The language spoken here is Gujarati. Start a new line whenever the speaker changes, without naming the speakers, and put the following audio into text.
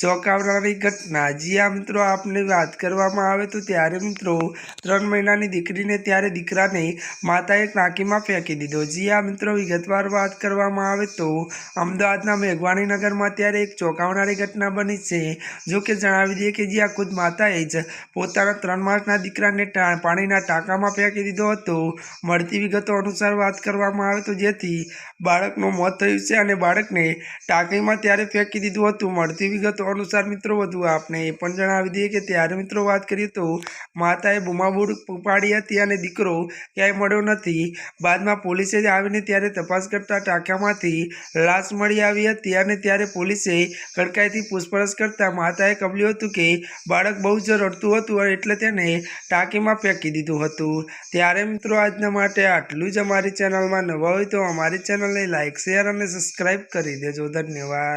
ચોંકાવનારી ઘટના. જ્યાં મિત્રો, આપને વાત કરવામાં આવે તો ત્યારે, મિત્રો, ત્રણ મહિનાની દીકરીને ત્યારે દીકરાને માતાએ ટાંકીમાં ફેંકી દીધો. જી આ મિત્રો, વિગતવાર વાત કરવામાં આવે તો અમદાવાદના મેઘવાણીનગરમાં ત્યારે એક ચોંકાવનારી ઘટના બની છે. જો કે જણાવી દઈએ કે જ્યાં ખુદ માતાએ જ પોતાના ત્રણ માસના દીકરાને પાણીના ટાંકામાં ફેંકી દીધો હતો. મળતી વિગતો અનુસાર વાત કરવામાં આવે તો જેથી બાળકનું મોત થયું છે અને બાળકને ટાંકીમાં ત્યારે ફેંકી દીધું હતું. મળતી વિગતો અનુસાર મિત્રો વધુ આપને એ પણ જણાવી દઈએ કે ત્યારે મિત્રો વાત કરીએ તો માતાએ બુમાબૂડ પાડી હતી અને દીકરો ક્યાંય મળ્યો નથી. બાદમાં પોલીસે જ આવીને ત્યારે તપાસ કરતા ટાંકામાંથી લાશ મળી આવી હતી અને ત્યારે પોલીસે કડકાઈથી પૂછપરછ કરતાં માતાએ કબલ્યું હતું કે બાળક બહુ જ રડતું હતું એટલે તેને ટાંકીમાં ફેંકી દીધું હતું. ત્યારે મિત્રો આજના માટે આટલું જ અમારી ચેનલમાં નવા હોય તો અમારી ચેનલને લાઇક શેર અને સબસ્ક્રાઈબ કરી દેજો. ધન્યવાદ.